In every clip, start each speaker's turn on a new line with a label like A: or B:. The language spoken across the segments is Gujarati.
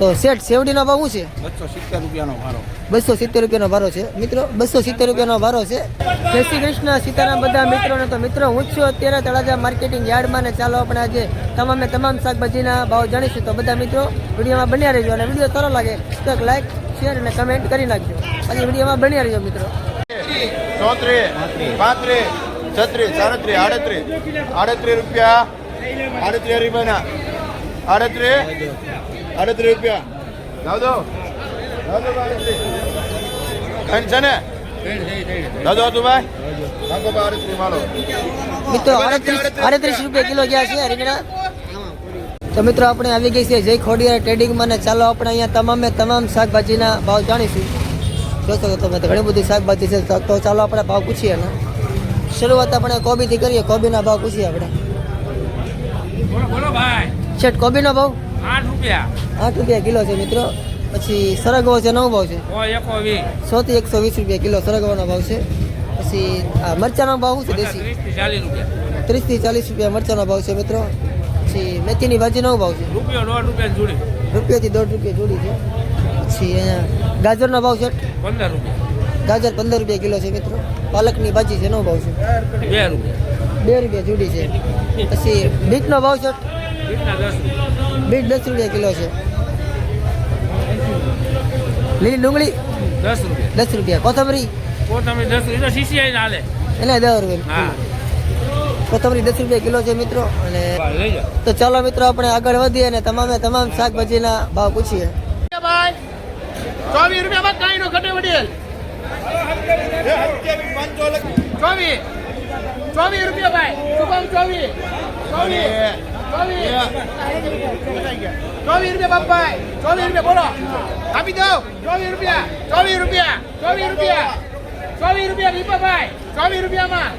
A: તો શેઠ શેવડીનો ભાવ શું છે?
B: બસો સિત્તેર રૂપિયાનો ભાડો
A: બસો સિત્તેર રૂપિયાનો ભારો છે. મિત્રો બસો સિત્તેર રૂપિયાનો ભારો છે. જય શ્રી કૃષ્ણ સીતારામ બધા મિત્રોને તો મિત્રો હું છું અત્યારે તળાજા માર્કેટિંગ યાર્ડમાં ને ચાલો આપણે આજે તમામે તમામ શાકભાજીના ભાવ જાણીશું. તો બધા મિત્રો વિડીયોમાં બન્યા રહેજો અને વીડિયો સારો લાગે તો એક લાઈક શેર અને કમેન્ટ કરી નાખજો. આજે વિડીયોમાં બન્યા રહેજો મિત્રો.
C: ચોત્રીસ પાંત્રીસ છત્રીસ સાડત્રીસ આડત્રીસ. આડત્રીસ રૂપિયા આડત્રીસ આડત્રીસ રૂપિયા. દાદો. ત્રણ છે ને? દાદો હતું ભાઈ
A: મિત્રો આડત્રીસ આડત્રીસ રૂપિયા કિલો ગયા છે રીંગણા. તો મિત્રો આપણે આવી ગઈ છે જય ખોડિયા ટ્રેડિંગમાં ને ચાલો આપણે અહીંયા તમામે તમામ શાકભાજીના ભાવ જાણીશું. જોશો તો તમે ઘણી બધી શાકભાજી છે તો- ચાલો આપણે ભાવ પૂછીએ ને. શરૂઆત આપણે કોબીથી કરીએ કોબીના ભાવ પૂછીએ આપણે.
D: બોલો બોલો ભાઈ.
A: શેઠ કોબીનો ભાવ?
D: આઠ રૂપિયા.
A: આઠ રૂપિયા કિલો છે મિત્રો. પછી સરગવો છે નવ ભાવ છે.
D: સો
A: થી એકસો વીસ રૂપિયા કિલો સરગવાનો ભાવ છે. પછી મરચાનો ભાવ છે દેશી? ત્રીસથી ચાલીસ રૂપિયા મરચાનો ભાવ છે મિત્રો. પછી મેથીની ભાજી નવ ભાવ છે.
D: રૂપિયો દોઢ રૂપિયા જોડી.
A: રૂપિયાથી દોઢ રૂપિયા જોડી છે. પછી અહીંયા ગાજરનો ભાવ છે.
D: પંદર રૂપિયા.
A: ગાજર પંદર રૂપિયા કિલો છે મિત્રો. પાલકની ભાજી છે નવ ભાવ છે.
D: બે રૂપિયા.
A: બે રૂપિયા જોડી છે. પછી બીટનો ભાવ છે. બીટ દસ? રૂપિયા કિલો છે. લીલી ડુંગળી?
D: દસ રૂપિયા.
A: દસ રૂપિયા. કોથમરી?
D: કોથમરી દસ રૂપિયા. સીસીઆઈ હાલે
A: એને દસ રૂપિયા. કોથમરી દસ રૂપિયા કિલો છે મિત્રો. અને તો ચાલો મિત્રો આપણે આગળ વધીએ અને તમામે તમામ શાકભાજીના ભાવ પૂછીએ.
C: ચોવીસ રૂપિયા કઈ નો ઘટે વડીલ. ચોવીસ. ચોવીસ રૂપિયા ભાઈ. શુભમ ચોવીસ? ચોવીસ ચોવીસ રૂપિયા બાપાઈ ચોવીસ રૂપિયા બોલો. આપી દો ચોવીસ રૂપિયા ચોવીસ રૂપિયા ચોવીસ રૂપિયા ચોવીસ રૂપિયા દીપાભાઈ ચોવીસ રૂપિયામાં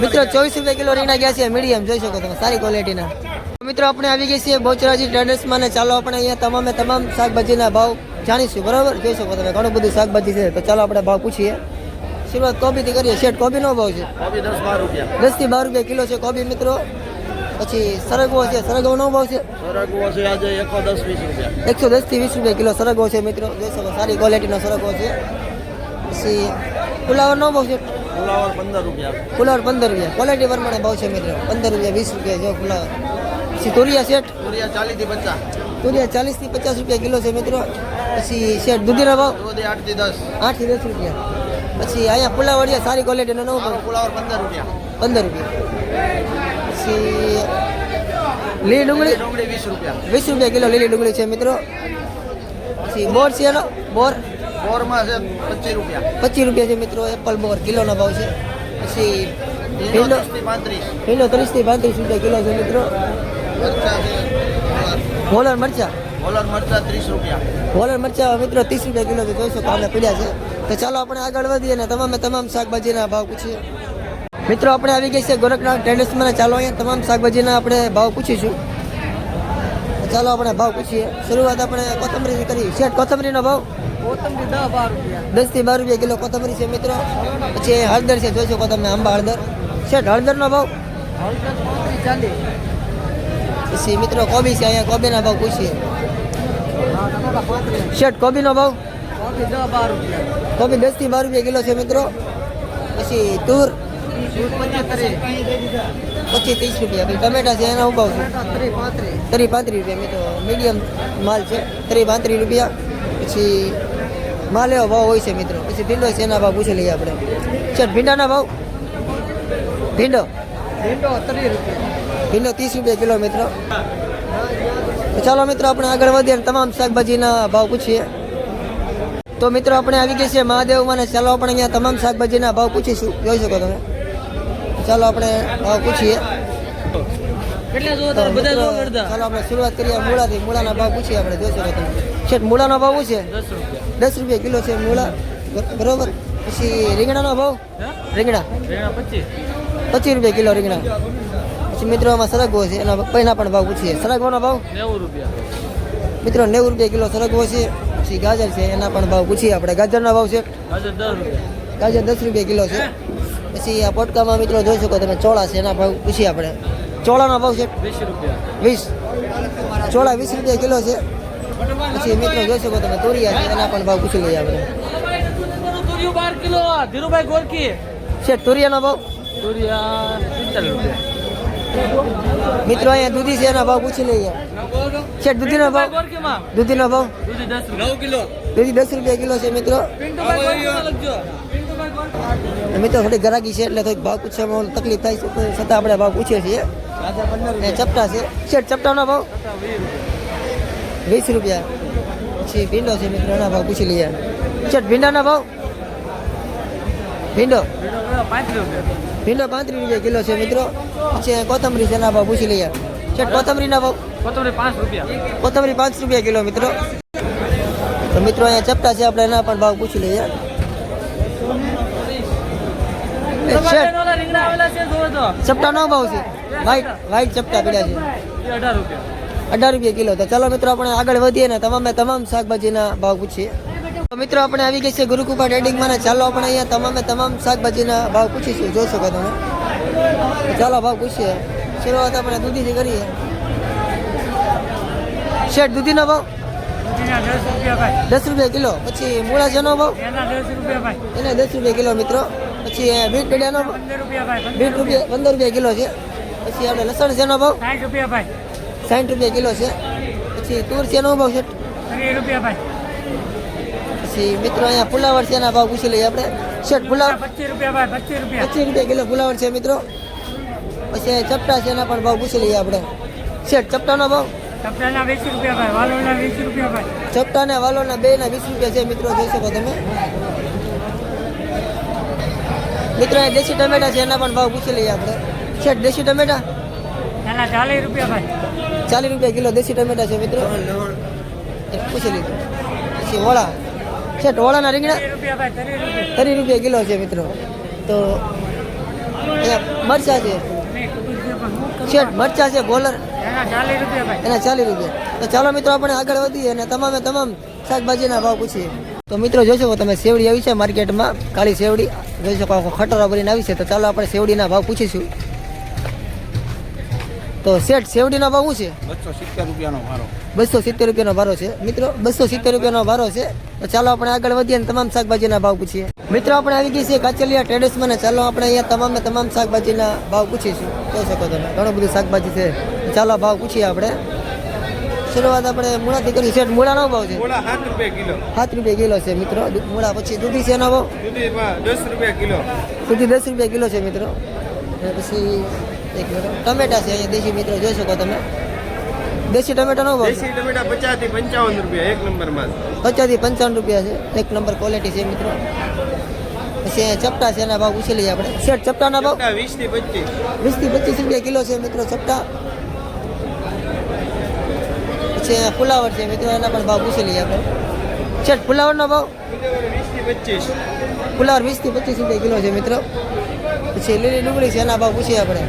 A: મિત્રો, ચોવીસ કિલો રીંગણા ગયા છે મીડિયમ, જોઈ શકો તમે, સારી ક્વોલિટીના મિત્રો, આપણે આવી ગઈ છીએ બોચરાજી ટ્રેડર્સમાં ચાલો આપણે અહીંયા તમામે તમામ શાકભાજીના ભાવ જાણીશું, બરાબર? જોઈ શકો તમે, ઘણું બધું શાકભાજી છે. તો ચાલો આપણે ભાવ પૂછીએ. શરૂઆત કોબીથી કરીએ શેઠ કોબીનો ભાવ છે.
C: કોબી દસ બાર રૂપિયા.
A: દસથી બાર રૂપિયા કિલો છે કોબી મિત્રો. પછી સરગવો છે સરગવોનો ભાવ છે?
C: સરગવો છે આજે એકસો દસ વીસ રૂપિયા.
A: એકસો દસથી વીસ રૂપિયા કિલો સરગવો છે મિત્રો. જોઈ શકો સારી ક્વોલિટીનો સરગવો છે. પછી ફુલાવરનો ભાવ છે?
C: ફુલાવર પંદર રૂપિયા.
A: ફુલાવર પંદર રૂપિયા. ક્વોલિટી પ્રમાણે ભાવ છે મિત્રો. પંદર રૂપિયા વીસ રૂપિયા જો ફુલાવર પછી તુરિયા શેઠ?
C: તુરિયા ચાલીસથી પચાસ.
A: તુરિયા ચાલીસથી પચાસ રૂપિયા કિલો છે મિત્રો. પછી શેઠ દૂધીના ભાવ?
C: દૂધી આઠથી દસ.
A: આઠથી દસ રૂપિયા. પછી અહીંયા ફુલાવડિયા સારી ક્વોલિટીનો નવો ભાવ
C: ફુલાવર પંદર રૂપિયા.
A: પંદર રૂપિયા. પછી લીલી ડુંગળી
C: ડુંગળી વીસ રૂપિયા.
A: વીસ રૂપિયા કિલો લીલી ડુંગળી છે મિત્રો. પછી બોર છે એનો? બોર?
C: બોરમાં છે પચીસ રૂપિયા.
A: પચીસ રૂપિયા છે મિત્રો એપલ બોર કિલોનો ભાવ છે. પછી ભીંડો ભીંડો ત્રીસથી પાંત્રીસ રૂપિયા કિલો છે મિત્રો.
C: છે.
A: મરચા?
C: હોલર મરચા ત્રીસ રૂપિયા.
A: હોલર મરચા મિત્રો ત્રીસ રૂપિયા કિલો છે જોઈશું તો આપણે પીડ્યા છે. તો ચાલો આપણે આગળ વધીએ અને તમામે તમામ શાકભાજીના ભાવ પૂછીએ. મિત્રો આપણે આવી ગઈ છે ગોરખનાથ ટ્રેડર્સમાં ચાલો અહીંયા તમામ શાકભાજીના આપણે ભાવ પૂછીશું. ચાલો આપણે ભાવ પૂછીએ. શરૂઆત આપણે કોથમરીથી કરી. શેઠ કોથમરીનો ભાવ? કોથમરી દસ બાર રૂપિયા. દસથી બાર રૂપિયા કિલો કોથમરી છે મિત્રો. પછી હળદર છે જોઈશું કોથમરી આંબા હળદર. શેઠ હળદરનો ભાવ? પછી મિત્રો કોબી છે અહીંયા કોબીના ભાવ પૂછીએ. શેઠ કોબીનો ભાવ? કોબી દસથી બાર રૂપિયા કિલો છે મિત્રો. પછી તુર? પચીસ ત્રીસ રૂપિયા. પછી ટમેટા છે એના ભાવ છે. ત્રી પાંત્રીસ. રૂપિયા મિત્રો. મીડિયમ માલ છે ત્રી પાંત્રીસ રૂપિયા. પછી માલ એવો ભાવ હોય છે મિત્રો. પછી ભીંડો છે એના ભાવ પૂછી લઈએ આપણે. શેઠ ભીંડાના ભાવ? ભીંડો? ભીંડો ત્રીસ રૂપિયા. કિલો મિત્રો. ચાલો મિત્રો આપણે આગળ વધીએ અને તમામ શાકભાજીના ભાવ પૂછીએ. તો મિત્રો આપણે આવી ગયા છીએ મહાદેવમાં ચાલો આપણે અહીંયા તમામ શાકભાજીના ભાવ પૂછીશું. જોઈ શકો તમે. ચાલો આપણે ભાવ પૂછીએ. ચાલો આપણે શરૂઆત કરીએ. મૂળાથી મૂળાના ભાવ પૂછીએ આપણે. જોઈ શકો તમે. શેઠ મૂળાનો ભાવ શું છે? દસ રૂપિયા. કિલો છે મૂળા. બર- બરોબર. પછી રીંગણાનો ભાવ? રીંગણા
D: પચીસ.
A: પચીસ રૂપિયા કિલો રીંગણા. પછી મિત્રો આમાં સરગવો છે. એના પૈના પણ ભાવ પૂછીએ. સરગવાનો ભાવ?
D: નેવું રૂપિયા.
A: મિત્રો નેવું રૂપિયા કિલો સરગવો છે. પછી ગાજર છે. એના પણ ભાવ પૂછીએ આપણે. ગાજરનો ભાવ છે? ગાજર દસ રૂપિયા. કિલો છે. પછી આ પોટકામાં મિત્રો જોઈ શકો તમે ચોળા છે. એના ભાવ પૂછીએ આપણે. ચોળાનો ભાવ છે?
D: વીસ રૂપિયા.
A: વીસ. ચોળા વીસ રૂપિયા કિલો છે. પછી મિત્રો જોઈ શકો તમે તોરિયા છે. એના પણ ભાવ પૂછી લઈએ આપણે.
D: તુરિયું બાર કિલો. ધીરુભાઈ ગોરકી
A: છે તોરિયાનો ભાવ?
D: તુરિયા રૂપિયા.
A: મિત્રો, અહીંયા દૂધી છે, એના ભાવ પૂછી લઈએ. શેઠ દૂધીનો ભાવ? દૂધીનો ભાવ?
D: દૂધી દસ
A: રૂપિયા કિલો છે, મિત્રો. મિત્રો, થોડી ગરાકી છે, એટલે થોડીક ભાવ પૂછવામાં તકલીફ થાય છે છતાં આપણે ભાવ પૂછીએ છીએ. ચપટા છે. શેઠ ચપટાનો ભાવ? વીસ રૂપિયા. પછી ભીંડો છે, મિત્રો, એના ભાવ પૂછી લઈએ. શેઠ ભીંડાના ભાવ? ભીંડો?
D: પાંચ રૂપિયા
A: ભીંડો પાંત્રીસ રૂપિયા કિલો છે મિત્રો. પછી કોથમરી છે એના ભાવ પૂછી લઈએ. છે કોથમરીના ભાવ?
D: કોથમરી પાંચ રૂપિયા.
A: કોથમરી પાંચ રૂપિયા કિલો મિત્રો. તો મિત્રો અહીંયા ચપટા છે આપણે એના પણ ભાવ પૂછી લઈએ.
D: ચપટા જોવો
A: ભાવ છે? વ્હાઈટ વ્હાઈટ ચપટા પડ્યા છે.
D: અઢાર રૂપિયા
A: કિલો. તો ચાલો મિત્રો આપણે આગળ વધીએ ને તમામે તમામ શાકભાજીના ભાવ પૂછીએ. મિત્રો આપણે આવી ગઈ છે ગુરુકૃપા ટ્રેડિંગમાં ચાલો આપણે અહીંયા તમામે તમામ શાકભાજીના ભાવ પૂછીશું. જોઈ શકો તમે? ચાલો ભાવ પૂછીએ. શરૂઆત આપણે દૂધીથી કરીએ. શેઠ દૂધીનો ભાવ?
D: દસ રૂપિયા
A: કિલો. પછી મૂળા જેનો ભાવ?
D: એના દસ રૂપિયા
A: કિલો મિત્રો. પછી બીટ પેડિયાનો
D: રૂપિયા
A: બીટ રૂપિયા પંદર રૂપિયા કિલો છે. પછી આપણે લસણ શેનો ભાવ?
D: સાઠ રૂપિયા ભાઈ.
A: સાઠ રૂપિયા કિલો છે. પછી તુર શેનો ભાવ છે
D: રૂપિયા ભાઈ.
A: પછી મિત્રો અહીંયા ફુલાવર છે, એના ભાવ પૂછી લઈએ આપણે. શેઠ, ફુલાવર?
D: પચીસ રૂપિયા પચીસ રૂપિયા
A: પચીસ રૂપિયા કિલો ફુલાવર છે મિત્રો. પછી ચપટા છે, એના પણ ભાવ પૂછી લઈએ આપણે. શેઠ, ચપટાનો ભાવ?
D: વાલોના વીસ રૂપિયા ભાઈ
A: ચપટા વાલોના બેના વીસ રૂપિયા છે મિત્રો, જોઈ તમે. મિત્રો દેશી ટમેટા છે, એના પણ ભાવ પૂછી લઈએ આપણે. શેઠ, દેશી ટમેટા?
D: ચાલીસ રૂપિયા ભાઈ
A: ચાલીસ રૂપિયા કિલો દેશી ટમેટા છે, મિત્રો. પૂછી લીધું. પછી વડા. શેઠ ટોળાના રીંગણા?
D: ત્રીસ રૂપિયા
A: કિલો છે મિત્રો. તો મરચા છે.
D: છે?
A: શેઠ મરચા છે બોલર
D: એના ચાલીસ રૂપિયા
A: તો ચાલો મિત્રો આપણે આગળ વધીએ અને તમામે તમામ શાકભાજીના ભાવ પૂછીએ. તો મિત્રો જોઈ શકો તમે સેવડી આવી છે માર્કેટમાં. કાળી સેવડી જોઈ શકો ખટરો ભરીને આવી છે. તો ચાલો આપણે સેવડીના ભાવ પૂછીશું. તો શેઠ સેવડીનો ભાવ શું છે?
C: બસો સિત્તેર રૂપિયાનો ભારો.
A: બસો સિત્તેર રૂપિયાનો ભારો છે. મિત્રો બસો સિત્તેર રૂપિયાનો ભારો છે. તો ચાલો આપણે આગળ વધીએ અને તમામ શાકભાજીના ભાવ પૂછીએ. મિત્રો આપણે આવી ગઈ છે કાચલિયા ટ્રેડર્સમાં ચાલો આપણે અહીંયા તમામે તમામ શાકભાજીના ભાવ પૂછીશું. કહી શકો તમે. ઘણું બધું શાકભાજી છે. ચાલો ભાવ પૂછીએ આપણે. શરૂઆત આપણે મૂળાથી કરી શેઠ મૂળાનો ભાવ છે?
C: મૂળા સાત રૂપિયા કિલો.
A: સાત રૂપિયા કિલો છે મિત્રો. મૂળા પછી દૂધી છે એનો ભાવ?
C: દૂધી દસ રૂપિયા કિલો.
A: દૂધી દસ રૂપિયા કિલો છે મિત્રો. પછી એક મિનિટ. ટમેટા છે અહીંયા દેશી મિત્રો જોઈ શકો તમે. દેશી ટમેટાનો ભાવ છે.
C: દેશી ટમેટા પચાસથી પંચાવન રૂપિયા એક નંબરમાં
A: પચાસથી પંચાવન રૂપિયા છે. એક નંબર ક્વોલિટી છે મિત્રો. પછી અહીંયા ચપટા છે એના ભાવ પૂછી લઈએ આપણે. શેઠ ચપટાના ભાવ?
C: વીસથી પચીસ.
A: વીસથી પચીસ રૂપિયા કિલો છે મિત્રો ચપટા. પછી અહીંયા ફુલાવર છે મિત્રો એના પણ ભાવ પૂછી લઈએ આપણે. શેઠ ફુલાવરનો ભાવ?
C: વીસથી પચીસ.
A: ફુલાવર વીસથી પચીસ રૂપિયા કિલો છે મિત્રો. પછી લીલી ડુંગળી છે એના ભાવ પૂછીએ આપણે.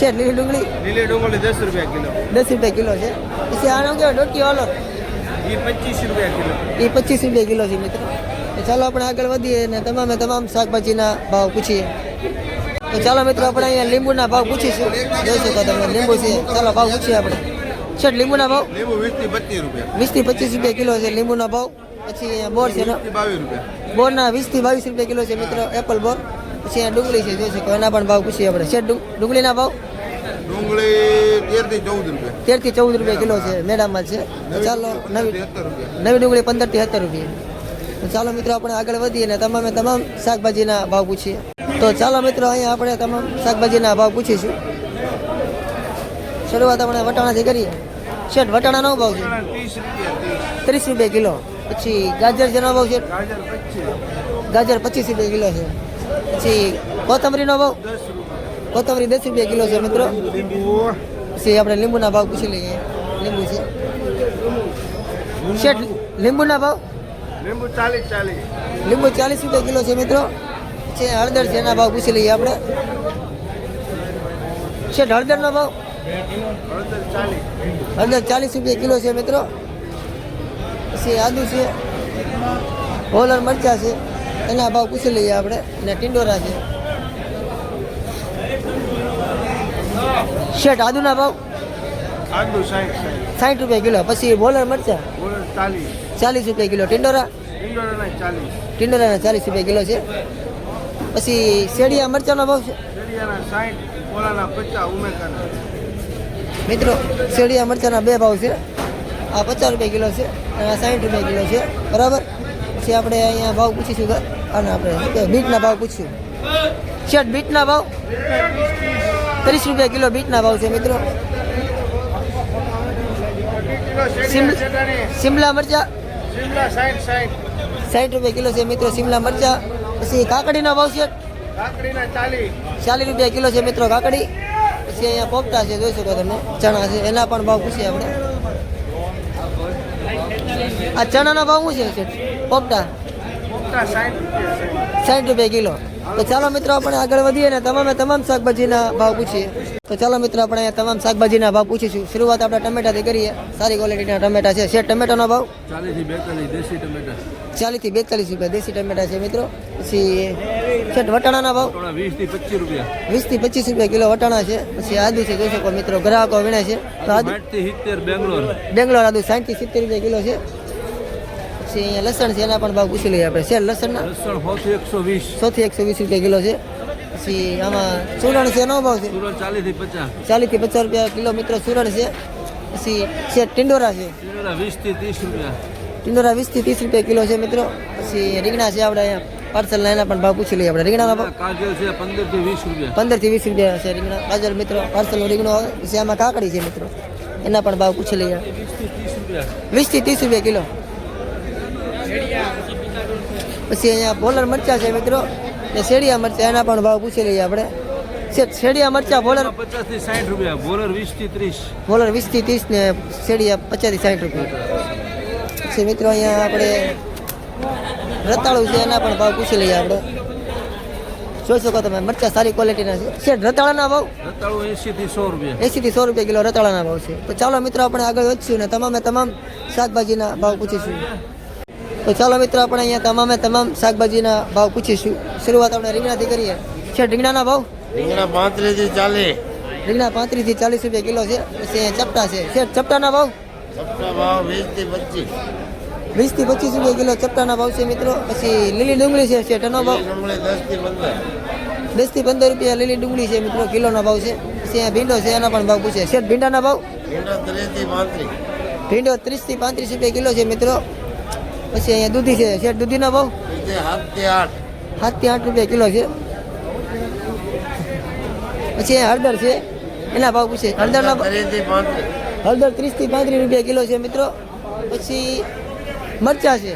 A: શેઠ લીલી ડુંગળી.
C: લીલી ડુંગળી દસ રૂપિયા કિલો.
A: દસ રૂપિયા કિલો છે. પછી આનો કેવો ડોકી વાલો
C: એ પચીસ રૂપિયા કિલો.
A: એ પચીસ રૂપિયા કિલો છે મિત્રો. તો ચાલો આપણે આગળ વધીએ અને તમામે તમામ શાકભાજીના ભાવ પૂછીએ. તો ચાલો મિત્રો આપણે અહીંયા લીંબુના ભાવ પૂછીશું. જોઈ શકો તમે લીંબુ છે. ચાલો ભાવ પૂછીએ આપણે. છે લીંબુના ભાવ?
C: લીંબુ વીસથી પચીસ રૂપિયા.
A: વીસથી પચીસ રૂપિયા કિલો છે લીંબુના ભાવ. પછી અહીંયા બોર છે એનો-
C: થી બાવીસ રૂપિયા.
A: બોરના વીસથી બાવીસ રૂપિયા કિલો છે મિત્રો એપલ બોર. પછી અહીંયા ડુંગળી છે જોઈ શકો. એના પણ ભાવ પૂછીએ આપણે. છે ડુંગળીના ભાવ?
C: ડુંગળી તેરથી ચૌદ રૂપિયા.
A: તેરથી ચૌદ રૂપિયા કિલો છે મેડામાં છે. ચાલો નવી નવી ડુંગળી પંદરથી સત્તર રૂપિયા. ચાલો મિત્રો આપણે આગળ વધીએ ને તમામે તમામ શાકભાજીના ભાવ પૂછીએ. તો ચાલો મિત્રો અહીંયા આપણે તમામ શાકભાજીના ભાવ પૂછીશું. શરૂઆત આપણે વટાણાથી કરીએ. શેઠ વટાણાનો ભાવ છે?
C: ત્રીસ રૂપિયા
A: કિલો. પછી ગાજર જેનો ભાવ છે?
C: ગાજર પચીસ.
A: રૂપિયા કિલો છે. પછી કોથમરીનો ભાવ? કોથમરી દસ રૂપિયા કિલો છે મિત્રો. પછી આપણે લીંબુના ભાવ પૂછી લઈએ. લીંબુ છે. શેઠ લીંબુના ભાવ?
C: લીંબુ ચાલીસ ચાલીસ.
A: લીંબુ ચાલીસ રૂપિયા કિલો છે મિત્રો. છે હળદર છે એના ભાવ પૂછી લઈએ આપણે. શેઠ હળદરનો ભાવ?
C: હળદર ચાલીસ.
A: રૂપિયા કિલો છે મિત્રો. પછી આદુ છે. હોલર મરચા છે. એના ભાવ પૂછી લઈએ આપણે. અને ટિંડોરા છે. શેઠ આદુના ભાવ?
C: આદુ સાઠ સાઠ
A: રૂપિયા કિલો. પછી બોલર મરચા?
C: ચાલીસ.
A: ચાલીસ રૂપિયા કિલો. ટિંડોરા?
C: ઇન્ડોરના ચાલીસ.
A: ટિંડોરાના ચાલીસ રૂપિયા કિલો છે. પછી શેડિયા મરચાનો ભાવ છે?
C: શેરિયાના સાઠ કોલાના પચાસ ઉમેકાના
A: મિત્રો શેડિયા મરચાના બે ભાવ છે. આ પચાસ રૂપિયા કિલો છે અને આ સાઠ રૂપિયા કિલો છે. બરાબર? પછી આપણે અહીંયા ભાવ પૂછીશું અને આપણે બીટના ભાવ પૂછીશું. શેઠ બીટના ભાવ? ત્રીસ રૂપિયા કિલો બીટના ભાવ છે મિત્રો. શિમલા મરચા
C: સાઠ
A: રૂપિયા કિલો છે મિત્રો શિમલા મરચા. પછી કાકડીના ભાવ છે
C: ચાલીસ
A: રૂપિયા કિલો છે મિત્રો કાકડી. પછી અહીંયા પોપટા છે જોઈ શકો તમે ચણા છે એના પણ ભાવ પૂછીએ આપણે. આ ચણાનો ભાવ શું છે? પોપટા?
C: સાઠ રૂપિયા
A: કિલો. તો ચાલો મિત્રો આપણે આગળ વધીએ ને તમામે તમામ શાકભાજીના ભાવ પૂછીએ. તો ચાલો મિત્રો આપણે અહીંયા તમામ શાકભાજીના ભાવ પૂછીશું. શરૂઆત આપણે ટમેટાથી કરીએ. સારી ક્વોલિટીના ટમેટા છે. શેઠ ટમેટાનો ભાવ?
D: ચાલીસથી બેતાલીસ
A: રૂપિયા દેશી ટમેટા છે મિત્રો. પછી શેઠ વટાણાના ભાવ?
D: વીસથી પચીસ રૂપિયા.
A: વીસથી પચીસ રૂપિયા કિલો વટાણા છે. પછી આદુ છે જોઈ શકો મિત્રો ગ્રાહકો વીણે છે. તો આદુ
D: બેંગ્લોર.
A: બેંગ્લોર આદુ સાઠથી સિત્તેર રૂપિયા કિલો છે. પછી અહીંયા લસણ છે એના પણ ભાવ પૂછી લઈએ આપણે. શેર લસણના?
D: લસણ સોથી એકસો વીસ.
A: સોથી એકસો વીસ રૂપિયા કિલો છે. પછી આમાં ચૂરણ છે એનો ભાવ છે?
D: ચાલીસથી પચાસ.
A: ચાલીસથી પચાસ રૂપિયા કિલો મિત્રો ચૂરણ છે. પછી છે ટિંડોરા છે.
D: ટીંડોળા વીસથી ત્રીસ રૂપિયા.
A: ટિંડોરા વીસથી ત્રીસ રૂપિયા કિલો છે મિત્રો. પછી રીંગણા છે આપણે અહીંયા. પાર્સલના એના પણ ભાવ પૂછી લઈએ આપણે. રીંગણાના ભાવ?
D: કાજલ છે પંદરથી વીસ રૂપિયા.
A: પંદરથી વીસ રૂપિયા છે રીંગણા. કાજલ મિત્રો પાર્સલનું રીંગણું પછી આમાં કાકડી છે મિત્રો. એના પણ ભાવ પૂછી લઈએ.
D: વીસથી ત્રીસ રૂપિયા
A: કિલો. પછી અહીંયા બોલર મરચા છે મિત્રો. ને શેડિયા મરચા એના પણ ભાવ પૂછી લઈએ આપણે. શેડિયા મરચા બોલર
D: પચાસથી સાઠ રૂપિયા બોલર વીસથી ત્રીસ.
A: ભોલર વીસથી ત્રીસ ને શેડિયા પચાસથી સાઠ રૂપિયા. પછી મિત્રો અહીંયા આપણે રતાળું છે એના પણ ભાવ પૂછી લઈએ આપણે. જોઈ શકો તમે મરચા સારી ક્વોલિટીના છે. શેઠ રતાળાના ભાવ?
D: રતાળું એસી થી સો રૂપિયા.
A: એંસીથી સો રૂપિયા કિલો રતાળાના ભાવ છે. તો ચાલો મિત્રો આપણે આગળ વધશું ને તમામે તમામ શાકભાજીના ભાવ પૂછીશું. તો ચાલો મિત્રો આપણે અહીંયા તમામે તમામ શાકભાજીના ભાવ પૂછીશું. શરૂઆત આપણે રીંગણાથી કરીએ. છે રીંગણાના ભાવ?
C: રીંગણા પાંત્રીસથી ચાલીસ.
A: રીંગણા પાંત્રીસથી ચાલીસ રૂપિયા કિલો છે. પછી ચપટા છે. છે ચપટાના ભાવ?
C: ચપટા ભાવ વીસથી પચીસ.
A: વીસથી પચીસ રૂપિયા કિલો ચપટાના ભાવ છે મિત્રો. પછી લીલી ડુંગળી છે. શેઠનો ભાવ? દસથી પંદર. રૂપિયા લીલી ડુંગળી છે મિત્રો કિલોનો ભાવ છે. પછી ભીંડો છે એના પણ ભાવ પૂછે. શેઠ ભીંડાના ભાવ?
C: ભીંડા ત્રીસથી પાંત્રીસ.
A: ભીંડો ત્રીસથી પાંત્રીસ રૂપિયા કિલો છે મિત્રો. પછી અહીંયા દૂધી છે, શેઠ દૂધીનો ભાવ? સાતથી આઠ રૂપિયા કિલો છે. પછી અહીંયા હળદર છે, એના ભાવ પૂછે. હળદરના હળદર ત્રીસથી પાંત્રીસ રૂપિયા કિલો છે મિત્રો. પછી મરચા છે.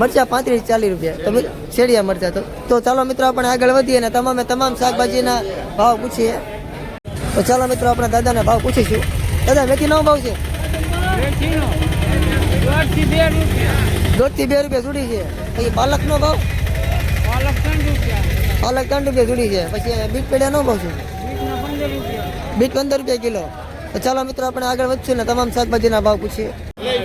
C: મરચા પાંત્રીસ ચાલીસ
A: રૂપિયા. તમે શેડિયા મરચા તો. તો ચાલો મિત્રો આપણે આગળ વધીએ અને તમામે તમામ શાકભાજીના ભાવ પૂછીએ. તો ચાલો મિત્રો આપણા દાદાના ભાવ પૂછીશું. દાદા, મેથીનો ભાવ છે? દોઢથી બે રૂપિયા સુડી છે. પછી પાલકનો ભાવ? પાલક ત્રણ રૂપિયા સુડી છે. પછી બીટ પેડાનો ભાવ છે બીટ પંદર રૂપિયા કિલો. તો ચાલો મિત્રો આપણે આગળ વધશું ને તમામ શાકભાજીના ભાવ પૂછીએ.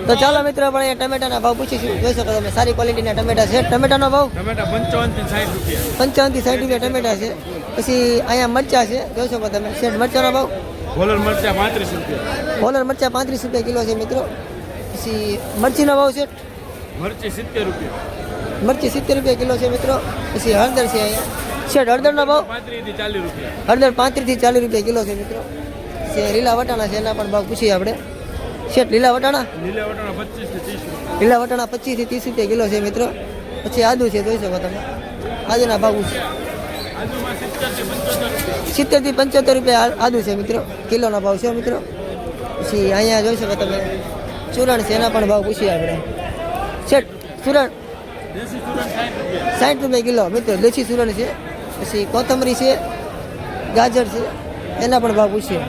A: તો ચાલો મિત્રો આપણે અહીંયા ટમેટાના ભાવ પૂછીશું. જોઈ શકો તમે સારી ક્વોલિટીના ટમેટા છે. ટમેટાનો ભાવ?
C: પંચાવનથી સાઠ રૂપિયા.
A: પંચાવનથી સાઠ રૂપિયા ટમેટા છે. પછી અહીંયા મરચા છે. જોઈ શકો તમે શેઠ મરચાનો ભાવ?
C: હોલર મરચા પાંત્રીસ રૂપિયા.
A: હોલર મરચા પાંત્રીસ રૂપિયા કિલો છે મિત્રો. પછી મરચીનો ભાવ છે?
C: મરચી સિત્તેર રૂપિયા.
A: મરચી સિત્તેર રૂપિયા કિલો છે મિત્રો. પછી હળદર છે અહીંયા. શેઠ હળદરનો ભાવ? હળદર પાંત્રીસથી ચાલીસ રૂપિયા કિલો છે મિત્રો. છે લીલા વટાણા છે એના પણ ભાવ પૂછીએ આપણે. શેઠ લીલા વટાણા?
C: લીલા વટાણા પચીસથી ત્રીસ રૂપિયા.
A: લીલા વટાણા પચીસથી ત્રીસ રૂપિયા કિલો છે મિત્રો. પછી આદુ છે જોઈ શકો તમે. આદુના ભાવ પૂછીએ.
C: સિત્તેરથી પંચોતેર રૂપિયા.
A: સિત્તેરથી પંચોતેર રૂપિયા આદુ છે મિત્રો. કિલોના ભાવ છે મિત્રો. પછી અહીંયા જોઈ શકો તમે. ચૂરણ છે એના પણ ભાવ પૂછીએ આપણે. શેઠ ચૂરણ
C: સાઠ રૂપિયા
A: કિલો. મિત્રો દેશી ચૂરણ છે. પછી કોથમરી છે ગાજર છે એના પણ ભાવ પૂછીએ.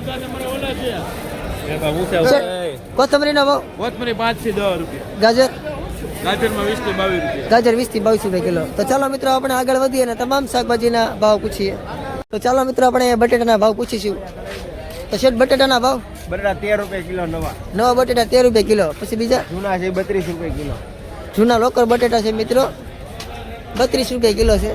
A: કોથમરીનો ભાવ?
C: કોથમરી પાંચથી દસ રૂપિયા.
A: ગાજર? ગાજર વીસથી બાવીસ રૂપિયા કિલો. તો ચાલો મિત્રો આપણે આગળ વધીએ અને તમામ શાકભાજીના ભાવ પૂછીએ. તો ચાલો મિત્રો આપણે બટેટાના ભાવ પૂછીશું. તો શેઠ બટેટાના ભાવ?
C: બટાટા તેર રૂપિયા કિલો નવા.
A: નવા બટેટા તેર રૂપિયા કિલો. પછી બીજા?
C: જૂના છે બત્રીસ રૂપિયા કિલો.
A: જૂના લોકર બટેટા છે મિત્રો. બત્રીસ રૂપિયા કિલો છે.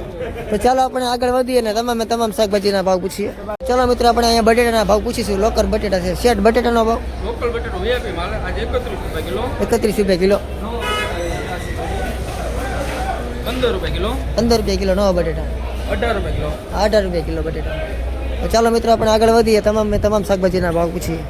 A: તો ચાલો આપણે આગળ વધીએ ને તમામે તમામ શાકભાજીના ભાવ પૂછીએ. ચાલો મિત્રો આપણે અહીંયા બટેટાના ભાવ પૂછીશું. લોકર બટેટા છે. શેઠ બટેટાનો ભાવ?
C: લોકલ બટેટો વીઆઈપી માલ આજે એકત્રીસ રૂપિયા કિલો.
A: એકત્રીસ રૂપિયા કિલો.
C: પંદર રૂપિયા કિલો.
A: પંદર રૂપિયા કિલો નવા બટેટા.
C: અઢાર રૂપિયા કિલો.
A: અઢાર રૂપિયા કિલો બટેટા. ચાલો મિત્રો આપણે આગળ વધીએ. તમામ તમામ શાકભાજીના ભાવ પૂછીએ.